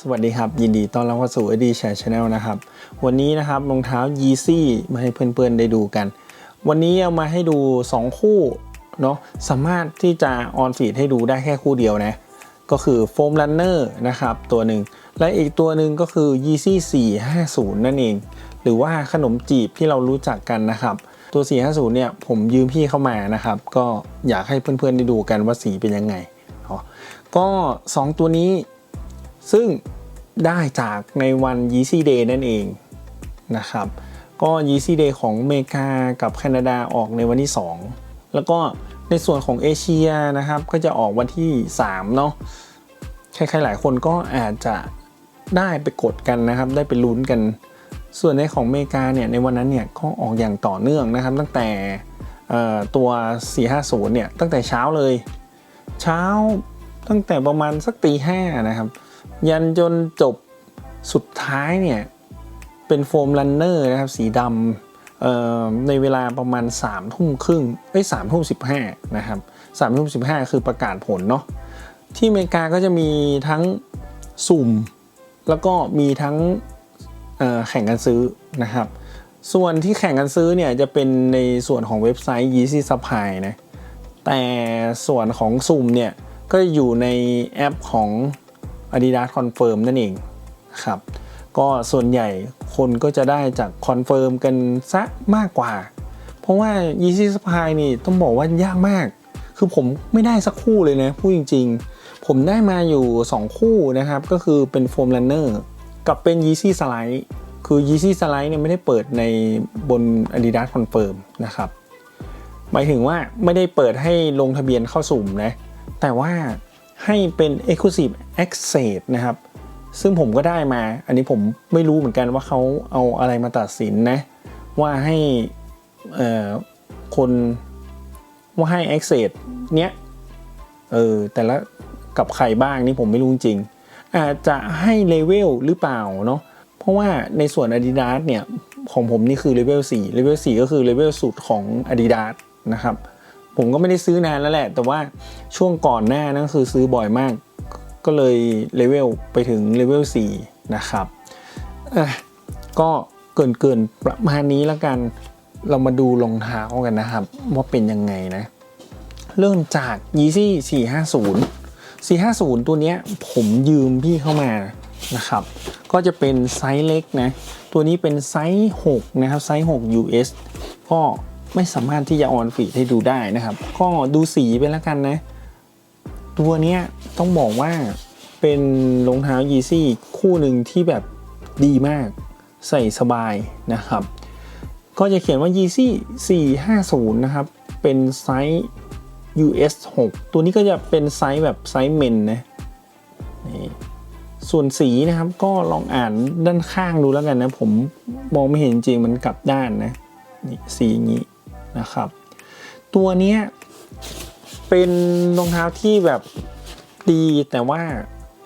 สวัสดีครับ ยินดีต้อนรับเข้าสู่ ID Share Channel นะครับ วันนี้นะครับรองเท้า Yeezy มาให้เพื่อนๆได้ดูกัน วันนี้เอามาให้ดู 2 คู่เนาะสามารถที่จะออนฟีดให้ดูได้แค่คู่เดียวนะ ก็คือ Foam Runner นะครับ ตัวหนึ่ง และอีกตัวหนึ่งก็คือ Yeezy 450 นั่นเอง หรือว่าขนมจีบที่เรารู้จักกันนะครับตัว 450 เนี่ยผมยืมพี่เข้ามานะครับ ก็อยากให้เพื่อนๆได้ดูกันว่าสีเป็นยังไงก็ 2 ตัวนี้ ซึ่งได้จากในวัน Yeezy Day นั่นเองนะครับ ก็ Yeezy Day ของอเมริกากับแคนาดาออกในวันที่ 2 แล้วก็ในส่วนของเอเชียนะครับ ก็จะออกวันที่ 3 เนาะใครๆหลายคนก็อาจจะได้ไปกดกันนะครับ ได้ไปลุ้นกัน ส่วนในของอเมริกาเนี่ยในวันนั้นเนี่ยก็ออกอย่างต่อเนื่องนะครับ ตั้งแต่เอ่อตัว 450 เนี่ยตั้งแต่เช้าเลย เช้าตั้งแต่ประมาณสักตีห้านะครับ ยันจนจบสุดท้ายเนี่ย เป็นโฟมรันเนอร์นะครับ สีดำในเวลาประมาณ3ามทุ่มครึ่งเอ้ยสามทุ่มสิบห้านะครับสามทุ่มสิบห้าคือประกาศผลเนาะที่อเมริกาก็จะมีทั้งสุ่ม แล้วก็มีทั้งแข่งกันซื้อนะครับ ส่วนที่แข่งกันซื้อเนี่ยจะเป็นในส่วนของเว็บไซต์ Yeezy Supply นะแต่ส่วนของสุ่มเนี่ยก็อยู่ในแอปของ Adidas Confirm นั่นเองครับก็ส่วนใหญ่คนก็จะได้จากคอนเฟิร์มกันซะมากกว่า เพราะว่า Yeezy Supply นี่ต้องบอกว่ายากมาก คือผมไม่ได้สักคู่เลยนะพูดจริง ๆ ผมได้มาอยู่ 2 คู่นะครับ ก็คือเป็น Foam Runner กับเป็น Yeezy Slide คือ Yeezy Slide เนี่ยไม่ได้เปิดในบน Adidas Confirm นะครับ หมายถึงว่าไม่ได้เปิดให้ลงทะเบียนเข้าสุ่มนะ แต่ว่า ให้เป็น Exclusive Access นะครับ ซึ่งผมก็ได้มา อันนี้ผมไม่รู้เหมือนกันว่าเขาเอาอะไรมาตัดสินนะ ว่าให้คนว่าให้ Access เนี้ยเออแต่ละกับใครบ้างนี่ผมไม่รู้จริง อาจจะให้เลเวลหรือเปล่าเนาะเพราะว่าในส่วน Adidas เนี่ยของผมนี่คือเลเวล4เลเวล4ก็คือเลเวลสุดของ Adidas นะครับ ผมก็ไม่ได้ซื้อนานแล้วแหละ แต่ว่าช่วงก่อนหน้านั่นคือซื้อบ่อยมาก ก็เลยเลเวลไปถึงเลเวล4นะครับก็เกินเกินประมาณนี้แล้วกันเรามาดูรองเท้ากันนะครับ ว่าเป็นยังไงนะ เริ่มจาก Yeezy 450 450 ตัวเนี้ยผมยืมพี่เข้ามานะครับ ก็จะเป็นไซส์เล็กนะ ตัวนี้เป็นไซส์ 6 นะครับ ไซส์ 6 US ก็ ไม่สามารถที่จะออนฟีดให้ดูได้นะครับ ก็ดูสีไปแล้วกันนะ ตัวเนี้ยต้องบอกว่าเป็นรองเท้า Yeezy คู่หนึ่งที่แบบดีมากใส่สบายนะครับ ก็จะเขียนว่า Yeezy 450 นะครับ เป็นไซส์ US 6 ตัวนี้ก็จะเป็นไซส์แบบไซส์เมนนะส่วนสีนะครับก็ลองอ่านด้านข้างดูแล้วกันนะ ผมมองไม่เห็นจริงมันกลับด้านนะ นี่สีอย่างนี้ นะครับ ตัวเนี้ยเป็นรองเท้าที่แบบดีแต่ว่า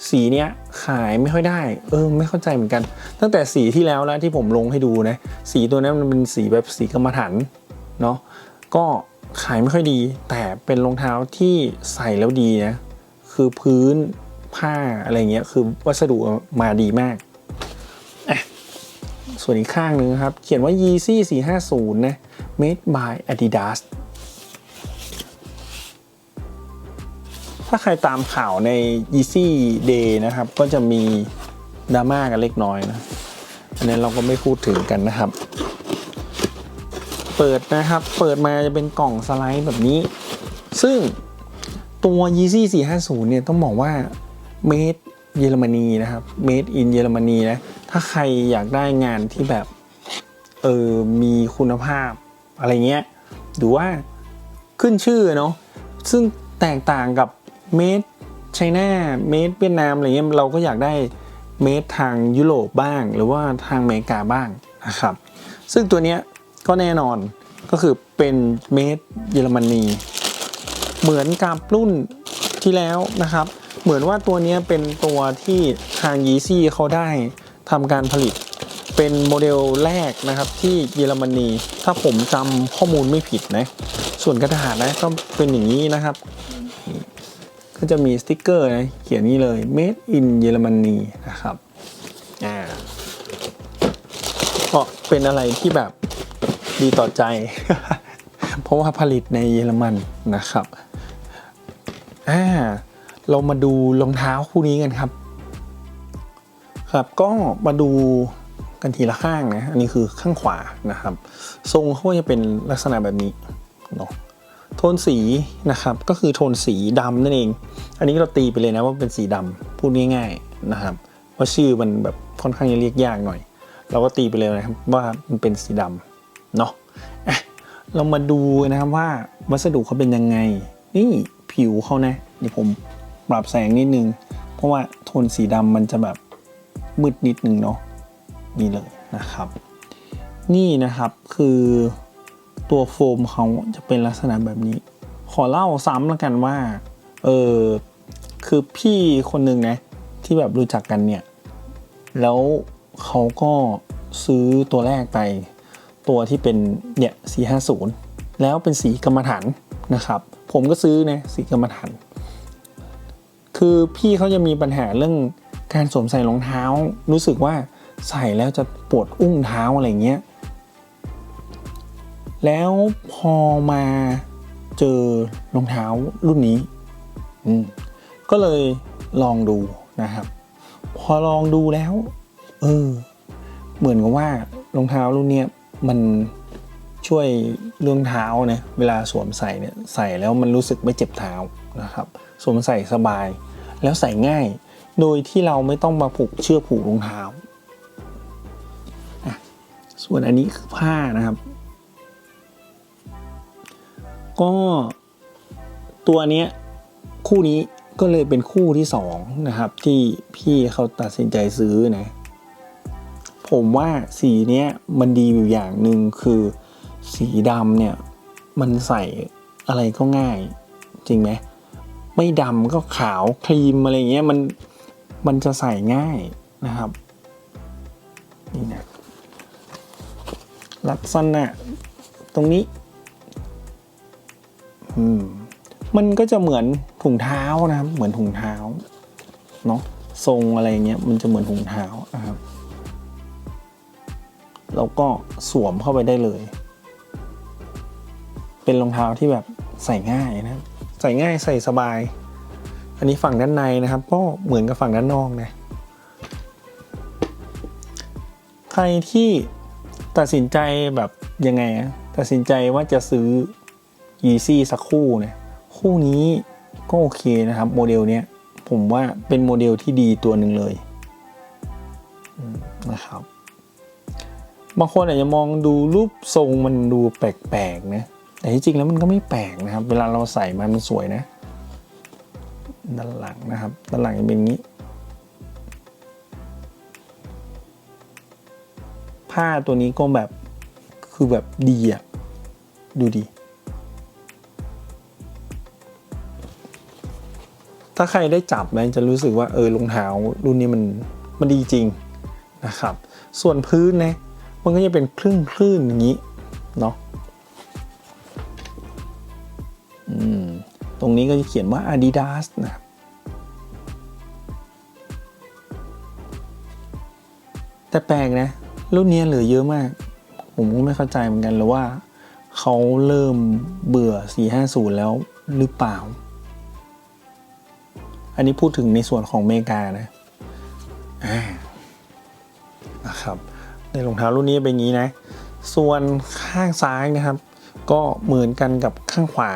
สีเนี้ยขายไม่ค่อยได้ เออ ไม่เข้าใจเหมือนกัน ตั้งแต่สีที่แล้วแล้วที่ผมลงให้ดูนะ สีตัวนั้มันเป็นสีแบบสีกรรมฐานเนาะก็ขายไม่ค่อยดี แต่เป็นรองเท้าที่ใส่แล้วดีนะ คือพื้นผ้าอะไรเงี้ย คือวัสดุมาดีมาก ส่วนอีกข้างหนึ่งครับ เขียนว่า Yeezy 450 นะ made by Adidas ถ้าใครตามข่าวใน Yeezy Day นะครับ ก็จะมีดราม่ากันเล็กน้อยนะ อันนี้เราก็ไม่พูดถึงกันนะครับ เปิดนะครับ เปิดมาจะเป็นกล่องสไลด์แบบนี้ ซึ่งตัว Yeezy 450 เนี่ยต้องบอกว่า made เยอรมนีนะครับ made in เยอรมนีนะ ถ้าใครอยากได้งานที่แบบ เออ มีคุณภาพ อะไรเงี้ยหรือว่าขึ้นชื่อเนาะซึ่งแตกต่างกับ made China made เวียดนามอะไรเงี้ยเราก็อยากได้ made ทางยุโรปบ้าง หรือว่าทางอเมริกาบ้างนะครับ ซึ่งตัวเนี้ยก็แน่นอนก็คือเป็น made เยอรมนีเหมือนกับรุ่นที่แล้วนะครับ เหมือนว่าตัวนี้เป็นตัวที่ทาง Yeezy เขาได้ทำการผลิต เป็นโมเดลแรกนะครับที่เยอรมนี ถ้าผมจำข้อมูลไม่ผิดนะ ส่วนกระดาษนะก็เป็นอย่างนี้นะครับ ก็จะมีสติกเกอร์นะเขียนนี่เลย made in เยอรมนีนะครับอ่าก็เป็นอะไรที่แบบดีต่อใจ เพราะว่าผลิตในเยอรมันนะครับอ่าเรามาดูรองเท้าคู่นี้กันครับ ครับก็มาดู กันทีละข้างนะอันนี้คือข้างขวานะครับ ทรงเขาจะเป็นลักษณะแบบนี้เนาะโทนสีนะครับก็คือโทนสีดำนั่นเอง อันนี้เราตีไปเลยนะว่าเป็นสีดำพูดง่ายๆนะครับว่าชื่อมันแบบค่อนข้างจะเรียกยากหน่อย เราก็ตีไปเลยนะครับว่ามันเป็นสีดำเนาะอะเรามาดูนะครับว่าวัสดุเขาเป็นยังไง นี่ผิวเขานะเดี๋ยวผมปรับแสงนิดนึง เพราะว่าโทนสีดำมันจะแบบมืดนิดนึงเนาะ นี่เลยนะครับ นี่นะครับคือตัวโฟมเขาจะเป็นลักษณะแบบนี้ ขอเล่าซ้ำแล้วกันว่า เออคือพี่คนหนึ่งนะ ที่แบบรู้จักกันเนี่ย แล้วเขาก็ซื้อตัวแรกไป ตัวที่เป็นเนี่ย450แล้วเป็นสีกรรมฐานนะครับ ผมก็ซื้อนะสีกรรมฐานคือพี่เขาจะมีปัญหาเรื่องการสวมใส่รองเท้า รู้สึกว่า ใส่แล้วจะปวดอุ้งเท้าอะไรเงี้ย แล้วพอมาเจอรองเท้ารุ่นนี้ ก็เลยลองดูนะครับ พอลองดูแล้ว เออ เหมือนกับว่ารองเท้ารุ่นเนี้ยมันช่วยเรื่องเท้าเนะเวลาสวมใส่เนี่ยใส่แล้วมันรู้สึกไม่เจ็บเท้านะครับ สวมใส่สบาย แล้วใส่ง่าย โดยที่เราไม่ต้องมาผูกเชือกผูกรองเท้า ส่วนอันนี้คือผ้านะครับ ก็ตัวเนี้ยคู่นี้ก็เลยเป็นคู่ที่สองนะครับ ที่พี่เขาตัดสินใจซื้อนะ ผมว่าสีเนี้ยมันดีอยู่อย่างหนึ่งคือสีดำเนี่ย มันใส่อะไรก็ง่าย จริงไหมไม่ดำก็ขาวครีมอะไรเงี้ยมันมันจะใส่ง่ายนะครับ นี่นะ ลักษณะตรงนี้อืมมันก็จะเหมือนถุงเท้านะครับ เหมือนถุงเท้าเนาะทรงอะไรเงี้ยมันจะเหมือนถุงเท้านะครับแล้วก็สวมเข้าไปได้เลย เป็นรองเท้าที่แบบใส่ง่ายนะใส่ง่ายใส่สบาย อันนี้ฝั่งด้านในนะครับ ก็เหมือนกับฝั่งด้านนอกนะ ใครที่ ตัดสินใจแบบยังไงอะตัดสินใจว่าจะซื้อ Yeezy สักคู่เนี่ย คู่นี้ก็โอเคนะครับ โมเดลเนี้ยผมว่าเป็นโมเดลที่ดีตัวหนึ่งเลยนะครับ บางคนอาจจะมองดูรูปทรงมันดูแปลกๆนะแต่ที่จริงแล้วมันก็ไม่แปลกนะครับ เวลาเราใส่มันมันสวยนะ ด้านหลังนะครับ ด้านหลังจะเป็นอย่างนี้ ผ้าตัวนี้ก็แบบคือแบบดีอะดูดี ถ้าใครได้จับนะจะรู้สึกว่าเออรองเท้ารุ่นนี้มันมันดีจริงนะครับ ส่วนพื้นนะมันก็จะเป็นคลื่นคลื่นอย่างนี้เนาะอืมตรงนี้ก็จะเขียนว่า Adidas นะครับแต่แปลกนะ รุ่นนี้เหลือเยอะมาก ผมก็ไม่เข้าใจเหมือนกันเลยว่าเขาเริ่มเบื่อ 450 แล้วหรือเปล่า อันนี้พูดถึงในส่วนของเมกานะอ่านะครับ ในรองเท้ารุ่นนี้เป็นอย่างนี้นะ ส่วนข้างซ้ายนะครับ ก็เหมือนกันกับข้างขวา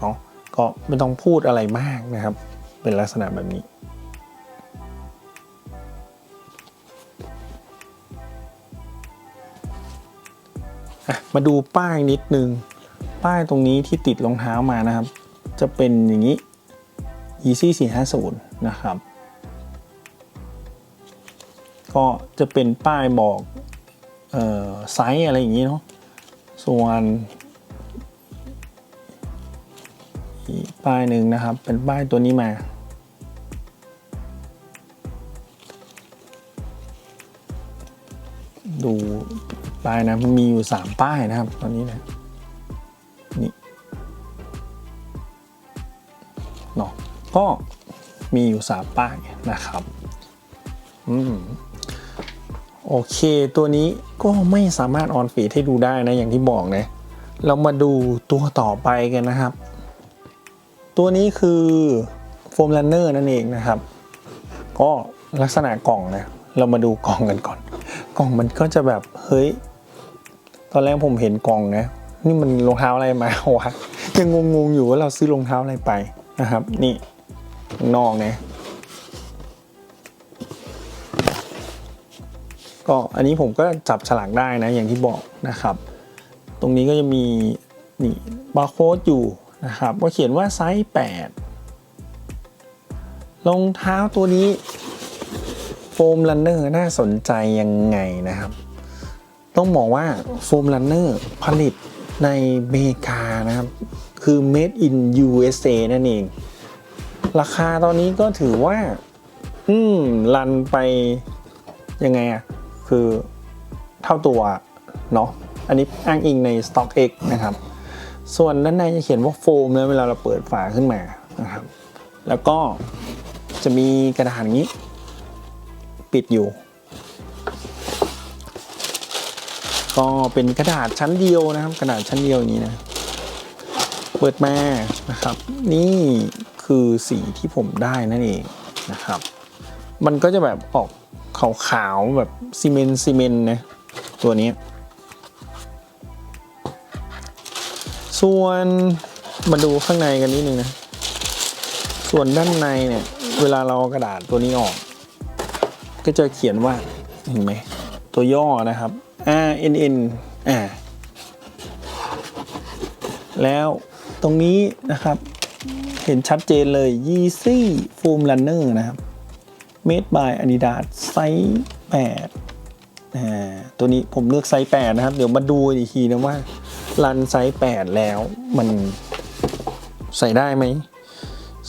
เนาะก็ไม่ต้องพูดอะไรมากนะครับ เป็นลักษณะแบบนี้ มาดูป้ายนิดนึง ป้ายตรงนี้ที่ติดรองเท้ามานะครับ จะเป็นอย่างนี้ Yeezy 450 นะครับ ก็จะเป็นป้ายบอกออไซส์อะไรอย่างนี้เนาะ ส่วนป้ายหนึ่งนะครับ เป็นป้ายตัวนี้มาดู ป้ายนะมันมีอยู่ 3 ป้ายนะครับ ตอนนี้นะนี่เนาะก็มีอยู่สามป้ายนะครับอืมโอเคตัวนี้ก็ไม่สามารถออนฟีดให้ดูได้นะอย่างที่บอกนะเรามาดูตัวต่อไปกันนะครับ ตัวนี้คือโฟมลันเนอร์นั่นเองนะครับ ก็ลักษณะกล่องนะเรามาดูกล่องกันก่อน กล่องมันก็จะแบบเฮ้ย อนแรกผมเห็นกล่องนะ นี่มันรองเท้าอะไรมาวะยังงงๆอยู่ว่าเราซื้อรองเท้าอะไรไปนะครับ นี่นอกนะก็อันนี้ผมก็จับฉลากได้นะอย่างที่บอกนะครับ ตรงนี้ก็จะมีนี่บาร์โค้ดอยู่นะครับ ก็เขียนว่าไซส์ 8 รองเท้าตัวนี้โฟมลันเนอร์น่าสนใจยังไงนะครับ ต้องบอกว่าโฟมลันเนอร์ผลิตในเมกานะครับ คือ made in USA นั่นเอง ราคาตอนนี้ก็ถือว่า อืมรันไป ยังไงอะคือเท่าตัวเนาะอันนี้อ้างอิงใน StockX นะครับ ส่วนด้านในจะเขียนว่าโฟมนะเวลาเราเปิดฝาขึ้นมานะครับ แล้วก็จะมีกระดาษอย่างนี้ ปิดอยู่ ก็เป็นกระดาษชั้นเดียวนะครับ กระดาษชั้นเดียวอย่างนี้นะ เปิดมานะครับ นี่คือสีที่ผมได้นั่นเองนะครับ มันก็จะแบบออกขาวๆแบบซีเมนต์ซีเมนต์นะตัวนี้ ส่วนมาดูข้างในกันนิดนึงนะ ส่วนด้านในเนี่ย เวลาเราเอากระดาษตัวนี้ออก ก็จะเขียนว่าเห็นไหมตัวย่อนะครับ R N N อ่าแล้วตรงนี้นะครับเห็นชัดเจนเลย Yeezy Foam Runner นะครับ Made by Adidas ไซส์8อ่าตัวนี้ผมเลือกไซส์8นะครับ เดี๋ยวมาดูอีกทีนะว่ารันไซส์8แล้วมันใส่ได้ไหม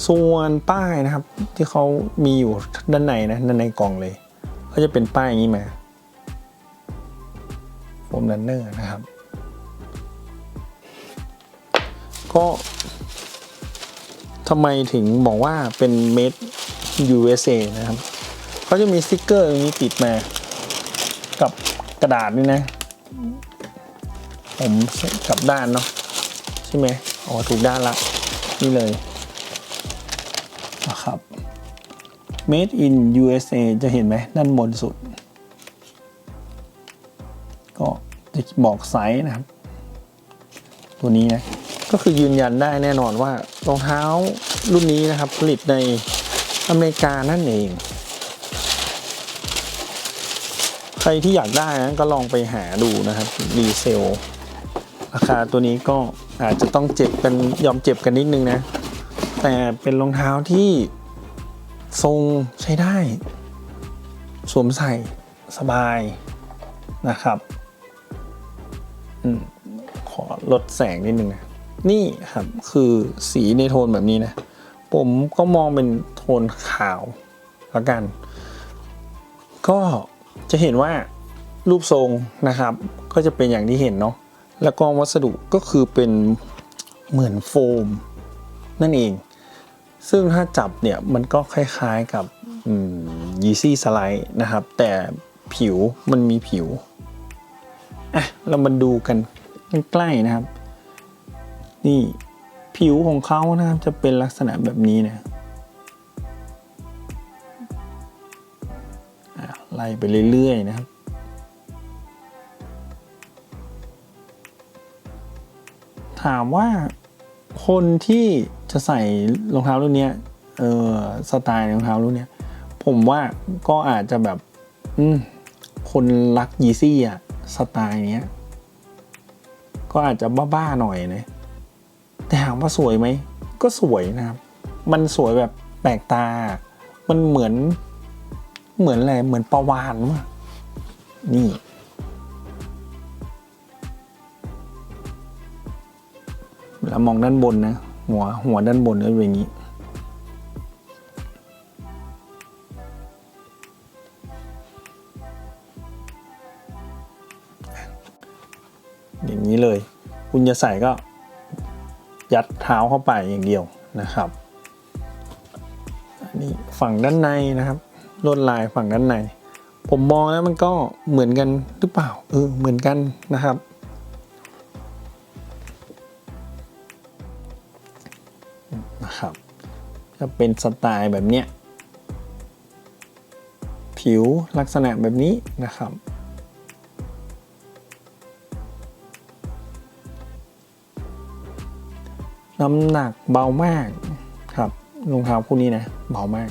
ส่วนป้ายนะครับที่เขามีอยู่ด้านในนะด้านในกล่องเลย ก็จะเป็นป้ายอย่างนี้มา โฟมรันเนอร์นะครับ ก็ทำไมถึงบอกว่าเป็น made USA นะครับเขาจะมีสติกเกอร์อย่างนี้ติดมา กับกระดาษนี่นะ ผมกลับด้านเนาะใช่ไหมอ๋อถูกด้านละ นี่เลยนะครับ made in USA จะเห็นไหมด้านบนสุด บอกไซส์นะครับ ตัวนี้นะก็คือยืนยันได้แน่นอนว่ารองเท้ารุ่นนี้นะครับ ผลิตในอเมริกานั่นเอง ใครที่อยากได้นะก็ลองไปหาดูนะครับรีเซลราคาตัวนี้ก็อาจจะต้องเจ็บกันยอมเจ็บกันนิดนึงนะ แต่เป็นรองเท้าที่ทรงใช้ได้ สวมใส่สบายนะครับ ขอลดแสงนิดนึงนะนี่ครับคือสีในโทนแบบนี้นะ ผมก็มองเป็นโทนขาวแล้วกัน ก็จะเห็นว่ารูปทรงนะครับ ก็จะเป็นอย่างที่เห็นเนาะแล้วก็วัสดุก็คือเป็นเหมือนโฟม นั่นเอง ซึ่งถ้าจับเนี่ยมันก็คล้ายๆกับยีซี่สไลด์นะครับ แต่ผิวมันมีผิว อะเรามาดูกันใกล้ๆนะครับ นี่ผิวของเขานะครับจะเป็นลักษณะแบบนี้นะไล่ไปเรื่อย ๆ นะครับ ถามว่าคนที่จะใส่รองเท้ารุ่นเนี้ยเออสไตล์รองเท้ารุ่นเนี้ยผมว่าก็อาจจะแบบ อืม คนรักยีซี่อะ สไตล์เนี้ย ก็อาจจะบ้าๆหน่อยนะแต่ถามว่าสวยไหม ก็สวยนะครับ มันสวยแบบแปลกตา มันเหมือน เหมือนอะไร เหมือนประวานวะนี่เวลามองด้านบนนะ หัวหัวด้านบนก็เป็นอย่างนี้ อย่างนี้เลย คุณจะใส่ก็ยัดเท้าเข้าไปอย่างเดียวนะครับอันนี้ฝั่งด้านในนะครับลวดลายฝั่งด้านใน ผมมองแล้วมันก็เหมือนกันหรือเปล่าเออเหมือนกันนะครับนะครับจะเป็นสไตล์แบบเนี้ยผิวลักษณะแบบนี้นะครับ น้ำหนักเบามากครับรองเท้าคู่นี้นะเบามาก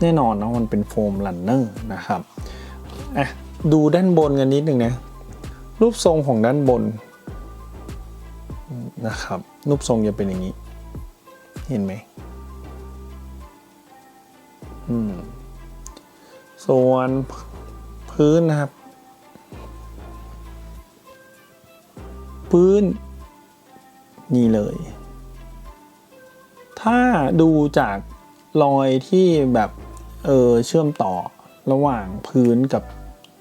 แน่นอนเนาะมันเป็นโฟมลันเนอร์นะครับอะดูด้านบนกันนิดหนึ่งนะรูปทรงของด้านบนนะครับรูปทรงจะเป็นอย่างนี้ เห็นไหมอืมส่วนพื้นนะครับ พื้น นี่เลย ถ้าดูจากรอยที่แบบเออเชื่อมต่อระหว่างพื้นกับ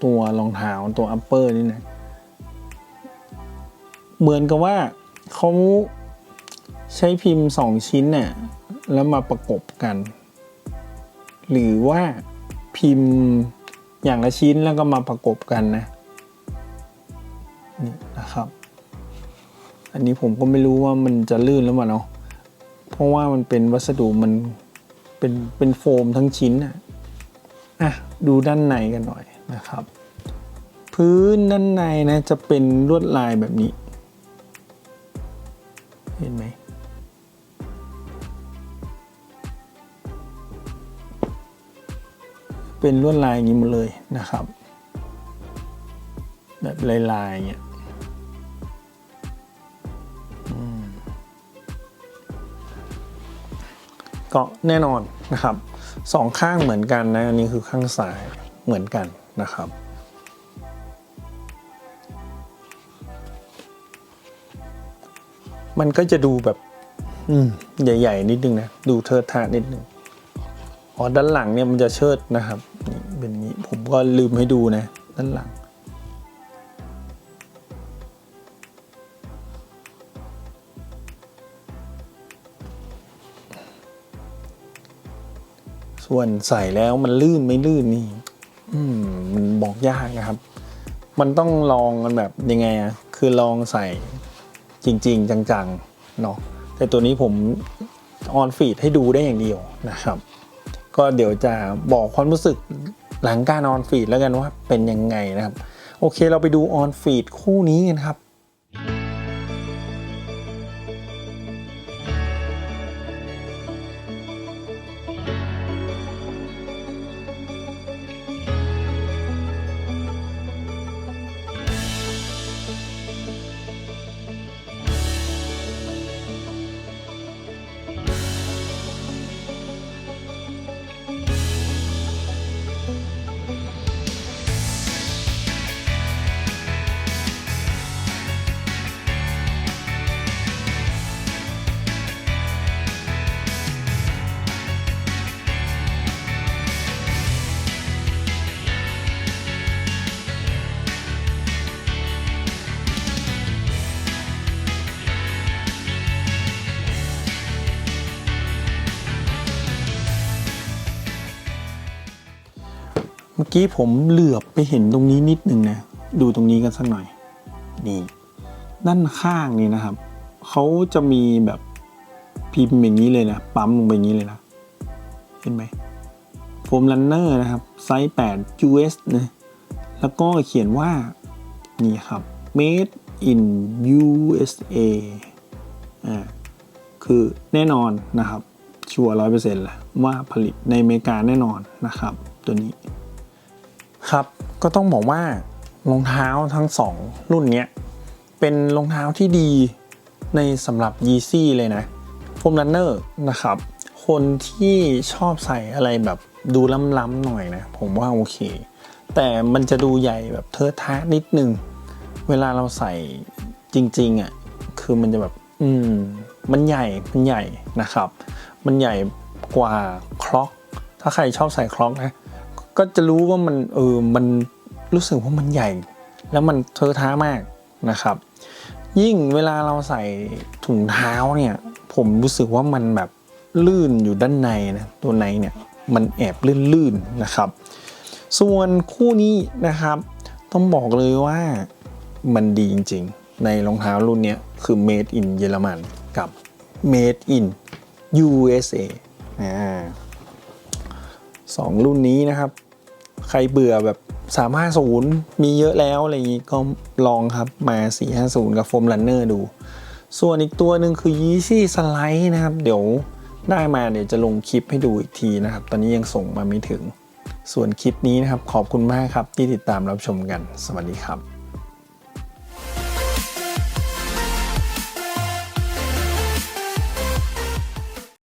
ตัวรองเท้าตัวอัปเปอร์นี่นะเหมือนกับว่าเขาใช้พิมพ์สองชิ้นเนี่ยแล้วมาประกบกัน หรือว่าพิมพ์อย่างละชิ้นแล้วก็มาประกบกันนะนี่นะครับ อันนี้ผมก็ไม่รู้ว่ามันจะลื่นหรือเปล่าเนาะเพราะว่ามันเป็นวัสดุมันเป็นเป็นโฟมทั้งชิ้นอะอะดูด้านในกันหน่อยนะครับ พื้นด้านในนะจะเป็นลวดลายแบบนี้ เห็นไหมเป็นลวดลายอย่างนี้หมดเลยนะครับ แบบลายๆอย่างเงี้ย ก็แน่นอนนะครับสองข้างเหมือนกันนะอันนี้คือข้างซ้ายเหมือนกันนะครับมันก็จะดูแบบ อืม ใหญ่ ๆ นิดนึงนะ ดูเทิดทานิดนึงอ๋อด้านหลังเนี่ยมันจะเชิดนะครับ เป็นอย่างนี้ ผมก็ลืมให้ดูนะ ด้านหลัง ส่วนใส่แล้วมันลื่นไม่ลื่นนี่ อืมมันบอกยากนะครับ มันต้องลองกันแบบยังไงอะคือลองใส่จริง ๆ จังๆเนาะแต่ตัวนี้ผมออนฟีดให้ดูได้อย่างเดียวนะครับ ก็เดี๋ยวจะบอกความรู้สึกหลังการออนฟีดแล้วกันว่าเป็นยังไงนะครับ โอเคเราไปดูออนฟีดคู่นี้กันครับ เมื่อกี้ผมเหลือบไปเห็นตรงนี้นิดนึงนะ ดูตรงนี้กันสักหน่อย นี่ ด้านข้างนี่นะครับ เขาจะมีแบบพิมพ์อย่างนี้เลยนะ ปั๊มลงไปอย่างนี้เลยนะ เห็นไหมโฟมลันเนอร์นะครับ ไซส์ 8 US นะ แล้วก็เขียนว่า นี่ครับ made in USA อ่า คือแน่นอนนะครับ ชัวร์ร้อยเปอร์เซ็นต์แหละว่าผลิตในอเมริกาแน่นอนนะครับ ตัวนี้ ครับ ก็ต้องบอกว่ารองเท้าทั้งสองรุ่นเนี้ยเป็นรองเท้าที่ดีในสำหรับ Yeezy เลยนะโฟมรันเนอร์นะครับ คนที่ชอบใส่อะไรแบบดูล้ำๆหน่อยนะ ผมว่าโอเค แต่มันจะดูใหญ่แบบเทอะทะนิดนึง เวลาเราใส่จริงๆอะคือมันจะแบบ อืม มันใหญ่มันใหญ่นะครับ มันใหญ่กว่าคล็อก ถ้าใครชอบใส่คล็อกนะ ก็จะรู้ว่ามันเออมันรู้สึกว่ามันใหญ่ แล้วมันเทอะท้ามากนะครับ ยิ่งเวลาเราใส่ถุงเท้าเนี่ย ผมรู้สึกว่ามันแบบลื่นอยู่ด้านในนะตัวในเนี่ยมันแอบลื่นๆนะครับ ส่วนคู่นี้นะครับ ต้องบอกเลยว่ามันดีจริงๆ ในรองเท้ารุ่นนี้คือ made in เยอรมันกับ made in USA อสองรุ่นนี้นะครับ ใครเบื่อแบบสามารถศูนย์มีเยอะแล้วอะไรอย่างนี้ก็ลองครับมา450กับโฟมลันเนอร์ดู ส่วนอีกตัวหนึ่งคือยีซี่สไลด์นะครับ เดี๋ยวได้มาเดี๋ยวจะลงคลิปให้ดูอีกทีนะครับ ตอนนี้ยังส่งมาไม่ถึง ส่วนคลิปนี้นะครับ ขอบคุณมากครับที่ติดตามรับชมกัน สวัสดีครับ